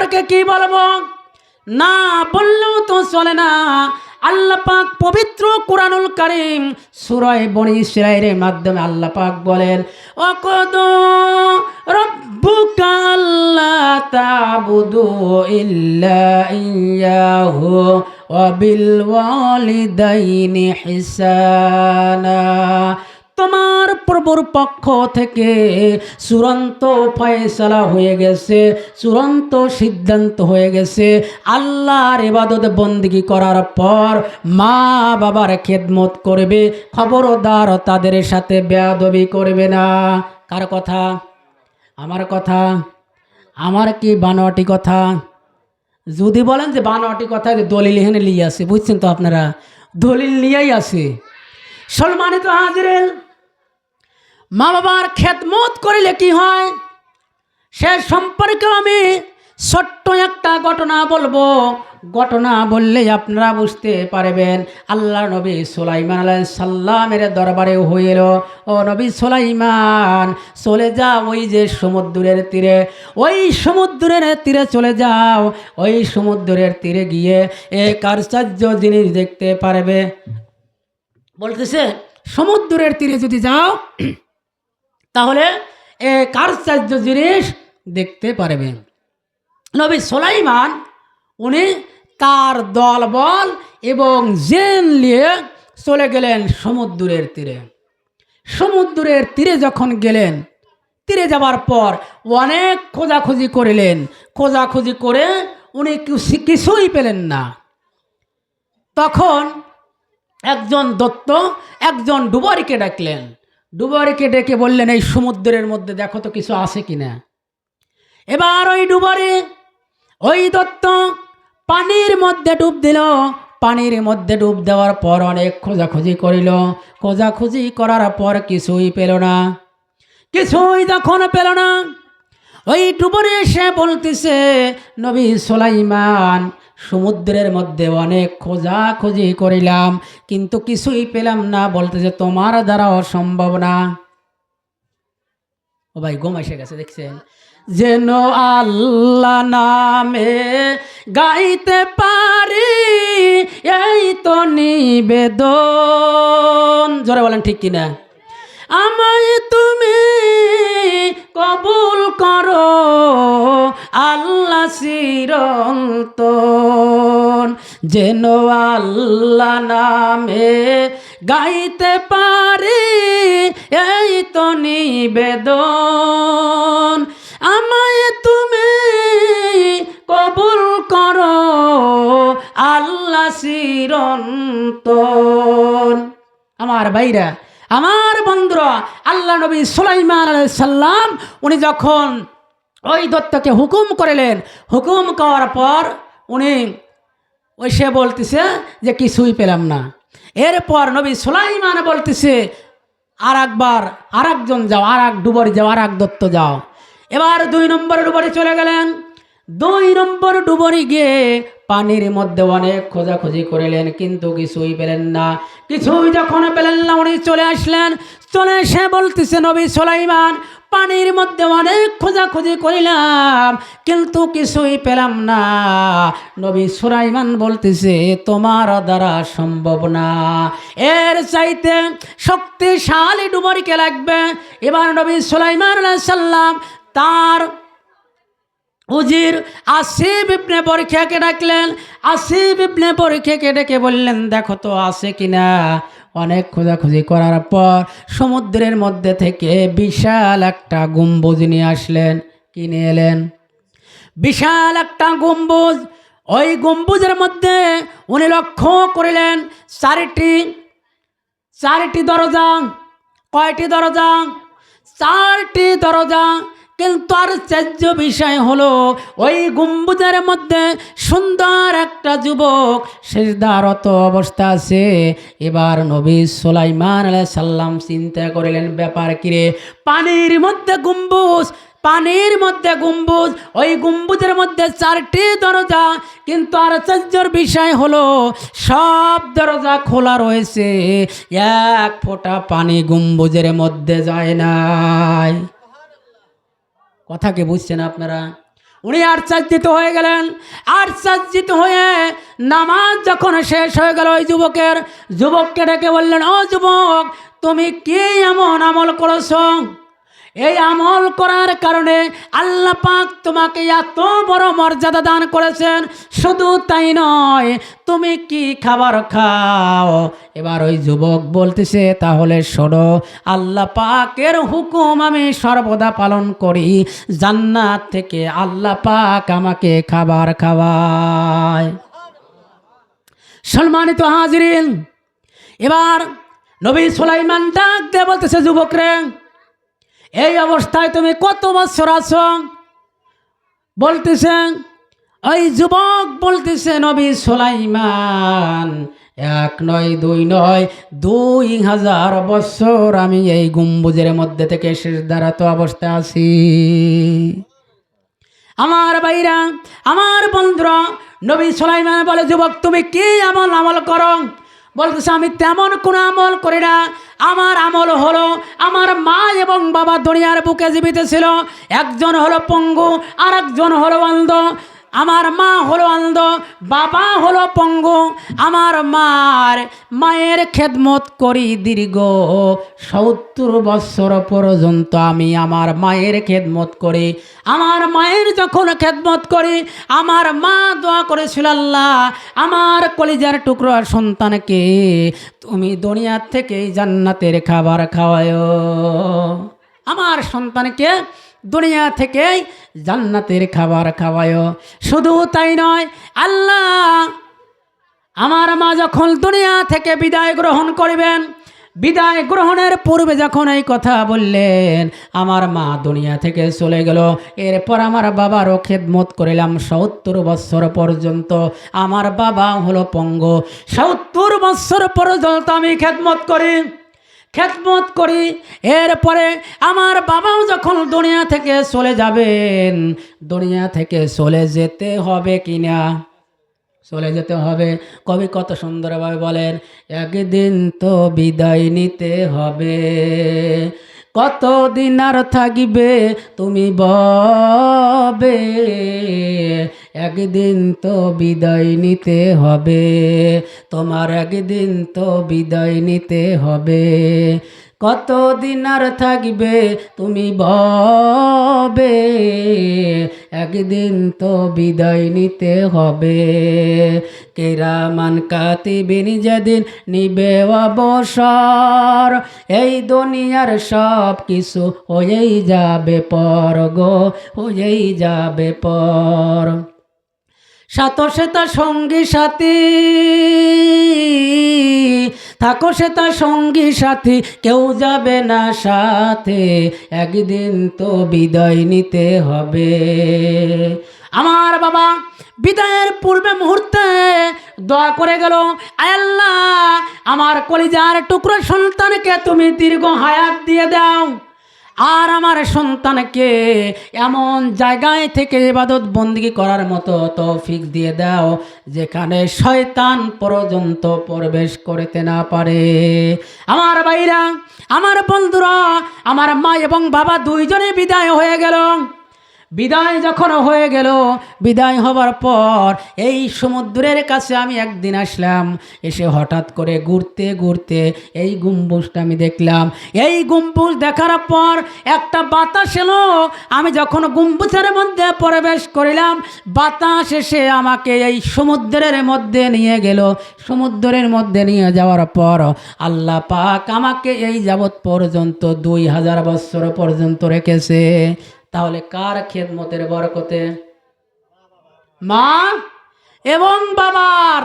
সম্পর্কে কি বলব? না বললেও তো চলে না। আল্লাহ পাক পবিত্র কোরআনুল কারিম সুরায় বনি ইসরায়েলের মাধ্যমে আল্লাহ পাক বলেন অকদ রব্বুকা আল্লাহ তাবুদু ইল্লা ইয়াহু ওয়া বিল ওয়ালিদাইনি হিসানা। তোমার প্রভুর পক্ষ থেকে চূড়ান্ত ফয়সালা হয়ে গেছে, চূড়ান্ত সিদ্ধান্ত হয়ে গেছে। আল্লাহর ইবাদত বন্দিগি করার পর মা বাবার খেদমত করবে, খবরদার তাদের সাথে বেয়াদবি করবে না। কার কথা? আমার কথা? আমার কি বানোয়াটি কথা? যদি বলেন যে বানোয়াটি কথা, দলিল এখানে নিয়ে আসে বুঝছেন তো আপনারা? দলিল নিয়েই আসে সম্মানিত হাজিরেন মা বাবার খেদমত করিলে কি হয়? সে সম্পর্কে আমি ছোট্ট একটা ঘটনা বলব। ঘটনা বললে আপনারা বুঝতে পারবেন আল্লাহ নবী সোলাইমান আলাহ সাল্লামের দরবারে হইল ও নবী সোলাইমান, চলে যাও ওই যে সমুদ্রের তীরে। ওই সমুদ্রের তীরে চলে যাও, ওই সমুদ্রের তীরে গিয়ে এ আশ্চর্য জিনিস দেখতে পারবে। বলতেছে সমুদ্রের তীরে যদি যাও তাহলে এ কারচার্য জিনিস দেখতে পারবেন নবী সোলাইমান উনি তার দল বল এবং জেন নিয়ে চলে গেলেন সমুদ্রের তীরে। সমুদ্রের তীরে যখন গেলেন তীরে যাবার পর অনেক খোঁজাখুঁজি করিলেন। খোঁজাখুঁজি করে উনি কিছু- কিছুই পেলেন না। তখন একজন দত্ত, একজন ডুবারিকে ডাকলেন। ডুবারিকে ডেকে বললেন, এই সমুদ্রের মধ্যে দেখো তো কিছু আছে কি না এবার ওই ডুবারি, ওই দত্ত পানির মধ্যে ডুব দিল। পানির মধ্যে ডুব দেওয়ার পর অনেক খোঁজাখুঁজি করিল। খোঁজাখুঁজি করার পর কিছুই পেল না। কিছুই তখন পেল না। ওই ডুবরে এসে বলতেছে, নবী সোলাইমান সমুদ্রের মধ্যে অনেক খোঁজাখুঁজি করিলাম, কিন্তু কিছুই পেলাম না। বলতে যে তোমার দ্বারা অসম্ভব না। ও ভাই, ঘুম এসে গেছে, দেখছেন? যেন আল্লাহ নামে গাইতে পারি, এই তো নিবেদন। জোরে বলেন, ঠিক কিনা? আমায় তুমি কবুল করো, আল্লাহ চিরন্তন। যেন আল্লাহ নামে গাইতে পারি, এই তো নিবেদন। আমায় তুমি কবুল করো, আল্লাহ চিরন্তন। আমার ভাইরা আমার বন্ধুরা, আল্লাহ নবী সুলাইমান সাল্লাম উনি যখন ওই দত্তকে হুকুম করিলেন, হুকুম করার পর উনি ওই সে বলতেছে যে কিছুই পেলাম না। এরপর নবী সুলাইমান বলতেছে আর একবার আর একজন যাও আর এক ডুবরি যাও আর এক দত্ত যাও। এবার দুই নম্বর ডুবরি চলে গেলেন। দুই নম্বর ডুবরি গিয়ে পানির মধ্যে অনেক খোঁজাখুঁজি করিলেন, কিন্তু কিছুই পেলেন না। কিছুই যখন পেলেন না, উনি চলে আসলেন। চলে এসে বলতেছে, নবী সোলাইমান, পানির মধ্যে অনেক খোঁজাখুঁজি করিলাম, কিন্তু কিছুই পেলাম না। নবী সুরাইমান বলতেছে, তোমার দ্বারা সম্ভব না। এর চাইতে শক্তিশালী ডুবরিকে লাগবে। এবার নবী সুলাইমান সাল্লাম তার উজির আসিফ ইবনে পরীক্ষাকে ডাকলেন। আসিফ ইবনে পরীক্ষাকে ডেকে বললেন, দেখো তো আছে কিনা? অনেক খোঁজাখুঁজি করার পর সমুদ্রের মধ্যে থেকে বিশাল একটা গম্বুজ নিয়ে আসলেন। কিনে এলেন? বিশাল একটা গম্বুজ। ওই গম্বুজের মধ্যে উনি লক্ষ্য করিলেন, চারিটি, চারটি দরজা, কয়টি দরজা? চারটি দরজা। কিন্তু আর চার্য বিষয় হলো, ওই গম্বুজের মধ্যে সুন্দর একটা যুবক সেজদারত অবস্থা আছে। এবার নবী সোলাইমান সাল্লাম চিন্তা করিলেন, ব্যাপার কিরে পানির মধ্যে গম্বুজ, পানির মধ্যে গম্বুজ, ওই গম্বুজের মধ্যে চারটি দরজা, কিন্তু আশ্চর্যর বিষয় হলো, সব দরজা খোলা রয়েছে। এক ফোঁটা পানি গম্বুজের মধ্যে যায় নাই। কথা কি বুঝছেন আপনারা? উনি আশ্চর্যিত হয়ে গেলেন। আশ্চর্যিত হয়ে নামাজ যখন শেষ হয়ে গেল, ওই যুবকের, যুবককে ডেকে বললেন, ও যুবক, তুমি কি এমন আমল করেছ? এই আমল করার কারণে আল্লাহ পাক তোমাকে এত বড় মর্যাদা দান করেছেন। শুধু তাই নয়, তুমি কি খাবার খাও? এবার ওই যুবক বলতেছে, তাহলে শোনো, আল্লাহ পাকের হুকুম আমি সর্বদা পালন করি। জান্নাত থেকে আল্লাহ পাক আমাকে খাবার খাওয়ায়। সম্মানিত হাজিরিন, এবার নবী সুলাইমান ডাক দিয়ে বলতেছে যুবকরে এই অবস্থায় তুমি কত বছর আছো? বলতেছে ওই যুবক বলতেছে নবী সোলাইমান, এক নয়, দুই নয়, দুই হাজার বছর আমি এই গম্বুজের মধ্যে থেকে শেষ দাঁড়াতো অবস্থায় আছি। আমার বাইরা আমার বন্ধুরা, নবী সুলাইমান বলে, যুবক, তুমি কি আমল আমল করো? বলতেছে, আমি তেমন কোনো আমল করি না। আমার আমল হলো, আমার মা এবং বাবা দুনিয়ার বুকে জীবিত ছিল। একজন হলো পঙ্গু আর একজন হলো অন্ধ। আমার মা হলো অন্ধ, বাবা হলো পঙ্গু। আমার মার মায়ের খেদমত করি দীর্ঘ। সত্তর বছর পর্যন্ত আমি আমার মায়ের খেদমত করি। আমার মায়ের যখন খেদমত করি, আমার মা দোয়া করেছিল, আল্লাহ, আমার কলিজার টুকরো সন্তানকে তুমি দুনিয়ার থেকে জান্নাতের খাবার খাওয়ায়। আমার সন্তানকে দুনিয়া থেকে জান্নাতের খাবার খাওয়ায়। শুধু তাই নয়, আল্লাহ আমার মা যখন দুনিয়া থেকে বিদায় গ্রহণ করবেন, বিদায় গ্রহণের পূর্বে যখন এই কথা বললেন, আমার মা দুনিয়া থেকে চলে গেল। এরপর আমার বাবারও খেদমত করিলাম সত্তর বৎসর পর্যন্ত। আমার বাবা হলো পঙ্গ। সত্তর বৎসর পর্যন্ত আমি খেদমত করি। খেদমত করি। এরপরে আমার বাবাও যখন দুনিয়া থেকে চলে যাবেন, দুনিয়া থেকে চলে যেতে হবে কিনা? চলে যেতে হবে। কবি কত সুন্দরভাবে বলেন, একদিন তো বিদায় নিতে হবে। কতদিন আর থাকিবে তুমি ববে? একদিন তো বিদায় নিতে হবে, তোমার একদিন তো বিদায় নিতে হবে। কতদিন আর থাকবে তুমি ববে? একদিন তো বিদায় নিতে হবে। কেরামান কাতিবিন যেদিন নিবে অবসর, এই দুনিয়ার সব কিছু হয়েই যাবে পর গো, হয়েই যাবে পর। সাত সেতা সঙ্গী সাথী। থাকো সেতা সঙ্গী সাথী, কেউ যাবে না সাথে। একদিন তো বিদায় নিতে হবে। আমার বাবা বিদায়ের পূর্বে মুহূর্তে দোয়া করে গেল আল্লাহ, আমার কলিজার টুকরো সন্তানকে তুমি দীর্ঘ হায়াত দিয়ে দাও। আর আমার সন্তানকে এমন জায়গায় থেকে ইবাদত বন্দিগি করার মতো তৌফিক দিয়ে দাও, যেখানে শয়তান পর্যন্ত প্রবেশ করতে না পারে। আমার ভাইরা, আমার বন্ধুরা, আমার মা এবং বাবা দুইজনে বিদায় হয়ে গেল। বিদায় যখন হয়ে গেল, বিদায় হবার পর এই সমুদ্রের কাছে আমি একদিন আসলাম। এসে হঠাৎ করে ঘুরতে ঘুরতে এই গম্বুজটা আমি দেখলাম। এই গম্বুজ দেখার পর একটা বাতাস এলো। আমি যখন গম্বুজের মধ্যে প্রবেশ করিলাম, বাতাস এসে আমাকে এই সমুদ্রের মধ্যে নিয়ে গেল। সমুদ্রের মধ্যে নিয়ে যাওয়ার পর আল্লাহ পাক আমাকে এই যাবৎ পর্যন্ত দুই হাজার বৎসর পর্যন্ত রেখেছে। তাহলে কার খেদমতের বরকতে? মা এবং বাবার।